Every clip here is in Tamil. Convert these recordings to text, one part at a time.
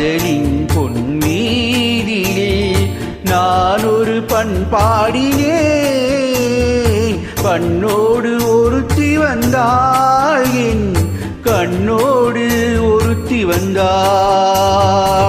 காதலின் பொன்மீதிலே நான் ஒரு பண் பாடினேன். பண்ணோடு ஒருத்தி வந்தாள் என் கண்ணோடு ஒருத்தி வந்தாள்.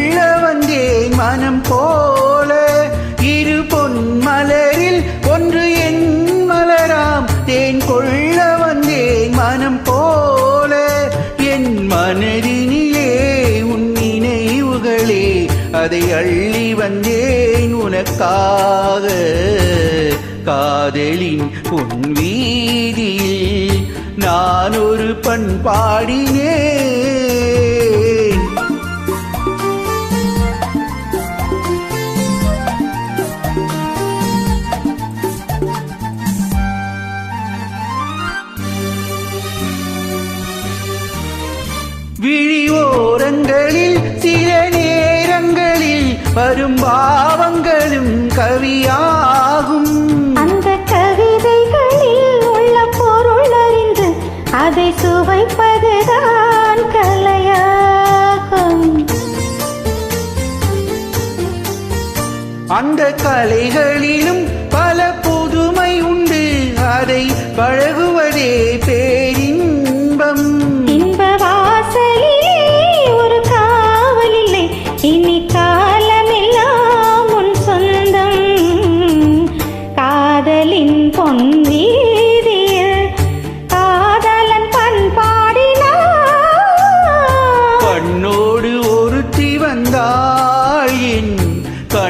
மெல்ல கொள்ள வந்தேன் மனம் போல. இரு பொன் மலரில் ஒன்று என் மலராம். தேன் கொள்ள வந்தேன் மனம் போல. என் மனதினிலே உன் நினைவுகளே அதை அள்ளி வந்தேன் உனக்காக. காதலின் உன் வீதியில் நான் ஒரு பண்பாடினேன். விழியோரங்களில் சில நேரங்களில் வரும் பாவங்களும் கவியாகும். அந்த கவிதைகளில் உள்ள பொருள் அறிந்து அதை சுவைப்பதுதான் கலையாகும். அந்த கலைகளிலும் பல புதுமை உண்டு. அதை பழகுவதே பேரின்பம்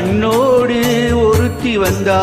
கண்ணோடு ஒருத்தி வந்தா